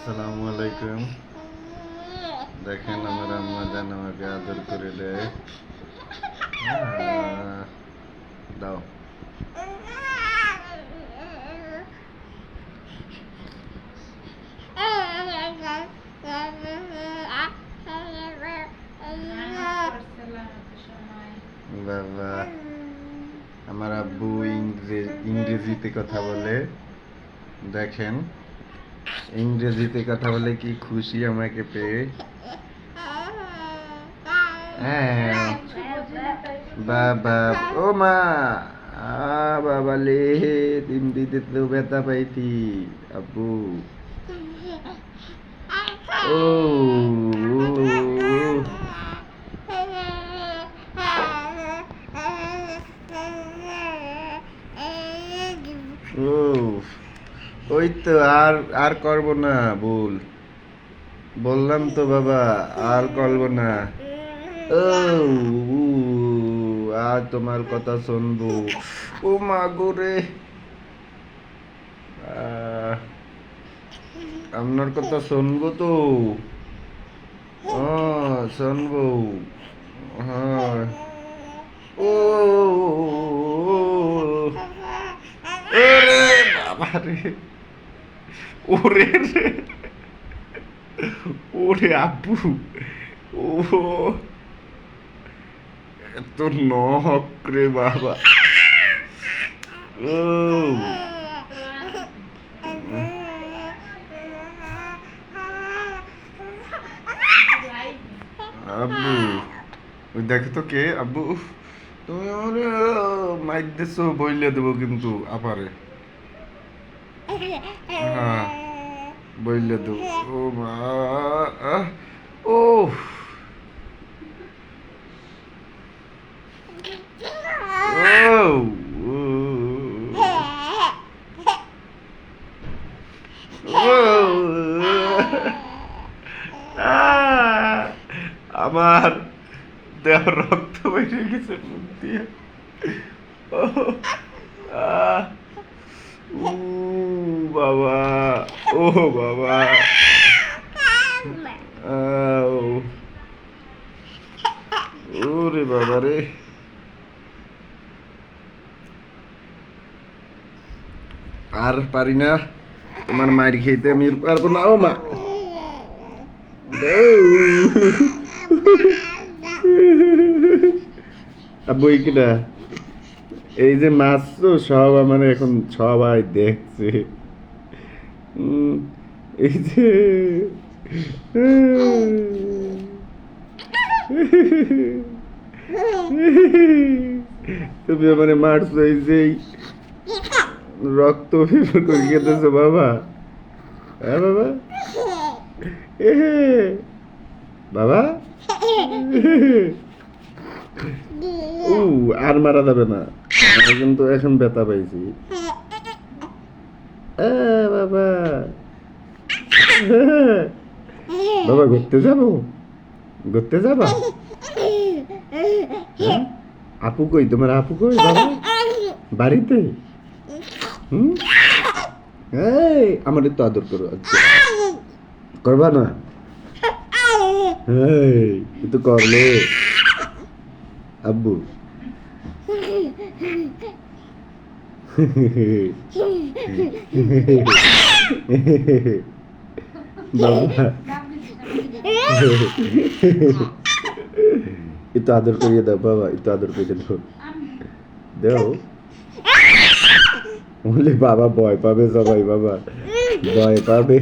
আসসালামু আলাইকুম। দেখেন আমার আম্মা জান আমাকে আদর করে দেয়। দাও। বাবা, আমার আব্বু ইংরে- ইংরেজিতে কথা বলে। দেখেন ইংরেজিতে কথা বলে কি খুশি আমাকে পেয়ে? হ্যাঁ বাবা, ও মা বাবা লে ইংরেজিতে তো ব্যথা পাইতি, আব্বু। ও ও। ওই তো আর আর করব না ভুল বললাম তো বাবা আর করব না ও আর তোমার কথা শুনব ও মা আহ, আপনার কথা শুনব তো শুনব হ্যাঁ ও বাবা রে ওরে ওরে আব্বু। ও এত নখ রে বাবা। ও আব্বু, ওই দেখো তো কে? আব্বু তুমি আমার মাইক দিছো, বইলে দেবো কিন্তু আপারে। হ্যাঁ। বইলে দেবো ও মা ও আমার দেহ রক্ত বেরিয়ে গেছে মুখ দিয়ে। বাবা। ও বাবা। বাবা রে। আর পারি না। তোমার মায়ের খেতে আমি পারব না। ও মা। এই কিটা এই যে মাছ তো সব আমার এখন সবাই দেখছে। এই যে, তুমি মানে মারছো, এই যে রক্ত ফিফর করে খেতেছো, বাবা। হ্যাঁ বাবা? এ বাবা? উ, আর মারা যাবে না। কিন্তু এখন ব্যথা পাইছি। বাবা। বাবা, ঘুরতে যাব? ঘুরতে যাবা? হ্যাঁ? আপু কই? তোমার আপু কই, বাবা? বাড়িতে? হুম? আমার একটু আদর করো আচ্ছা। করবা না? একটু করলে। আব্বু। বাবা একটু আদর করিয়ে দাও, বাবা, একটু আদর করিয়ে দাও। দাও। বলে, বাবা, ভয় পাবে সবাই, বাবা। ভয় পাবে।